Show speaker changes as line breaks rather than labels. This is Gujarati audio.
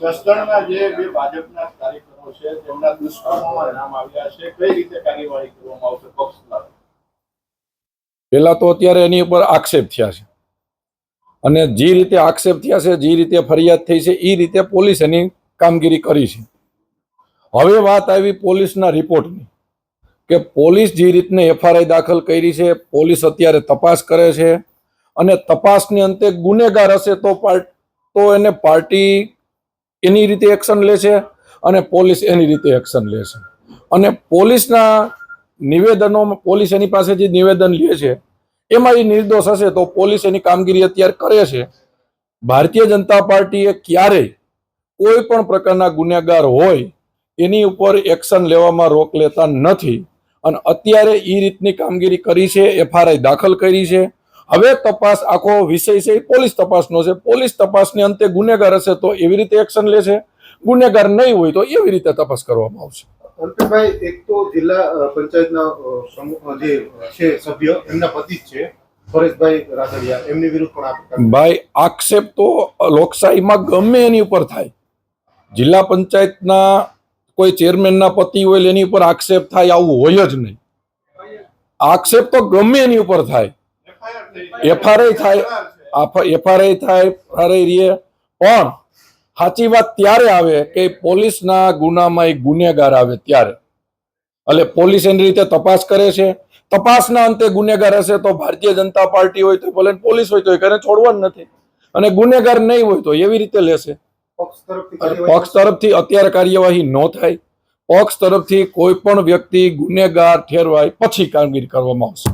જસદણના જે બે ભાજપના કાર્યકરો છે, તેમના દુષ્કર્મોમાં નામ આવ્યા છે, કઈ રીતે કાર્યવાહી કરવામાં આવશે પક્ષ દ્વારા?
પહેલા તો અત્યારે એની ઉપર આક્ષેપ થયા છે. અને જે રીતે આક્ષેપ થયા છે, જે રીતે ફરિયાદ થઈ છે એ રીતે પોલીસ એની કામગીરી કરી છે. હવે વાત આવી પોલીસના રિપોર્ટની, કે પોલીસ જે રીતને એફઆરઆઈ દાખલ કરી છે, પોલીસ અત્યારે તપાસ કરે છે, અને તપાસની અંતે ગુનેગાર હશે તો પાર્ટ તો એને પાર્ટી એની રીતે એક્શન લે છે અને પોલીસ એની રીતે એક્શન લે છે. અને પોલીસના નિવેદનો, પોલીસ એની પાસે જે નિવેદન લે છે, એમાં એ નિર્દોષ હશે તો પોલીસ એની કામગીરી અત્યારે કરે છે. ભારતીય જનતા પાર્ટીએ ક્યારેય કોઈ પણ પ્રકારના ગુનેગાર હોય, એની ઉપર એક્શન લેવામાં રોક લેતા નથી. અને અત્યારે એ રીતની કામગીરી કરી છે, એફઆરઆઈ દાખલ કરી છે. હવે તપાસ આખો વિષય છે એ પોલીસ તપાસનો છે. પોલીસ તપાસની અંતે ગુનેગાર હશે તો એવી રીતે એક્શન લેશે? ગુનેગાર નહીં હોય તો એવી રીતે તપાસ કરવામાં આવશે.
અલ્પેશભાઈ એક તો જિલ્લા પંચાયતના સમૂહ જે છે સભ્ય એમના પતિ જ છે પરેશભાઈ રાદડિયા એમની વિરુદ્ધ પણ
ભાઈ આક્ષેપ તો લોકશાહીમાં ગમે એની ઉપર થાય. જિલ્લા પંચાયતના કોઈ ચેરમેનના પતિ હોય એની ઉપર આક્ષેપ થાય આવું હોય જ નહીં. આક્ષેપ તો ગમે એની ઉપર થાય. એફઆરઆઈ થાય એફઆરઆઈ થાય, એફઆરઆઈ રીએ પણ સાચી વાત ત્યારે આવે કે પોલીસના ગુનામાં એક ગુનેગાર આવે ત્યારે. એટલે પોલીસ એની રીતે તપાસ કરે છે. તપાસના અંતે ગુનેગાર હશે તો ભારતીય જનતા પાર્ટી હોય તો ભલે પોલીસ હોય તો એને છોડવાનું નથી. અને ગુનેગાર નહીં હોય તો એવી રીતે લેશે.
પક્ષ તરફથી
અત્યારે કાર્યવાહી ન થાય. પક્ષ તરફથી કોઈ પણ વ્યક્તિ ગુનેગાર ઠેરવાય, પછી કામગીરી કરવામાં આવશે.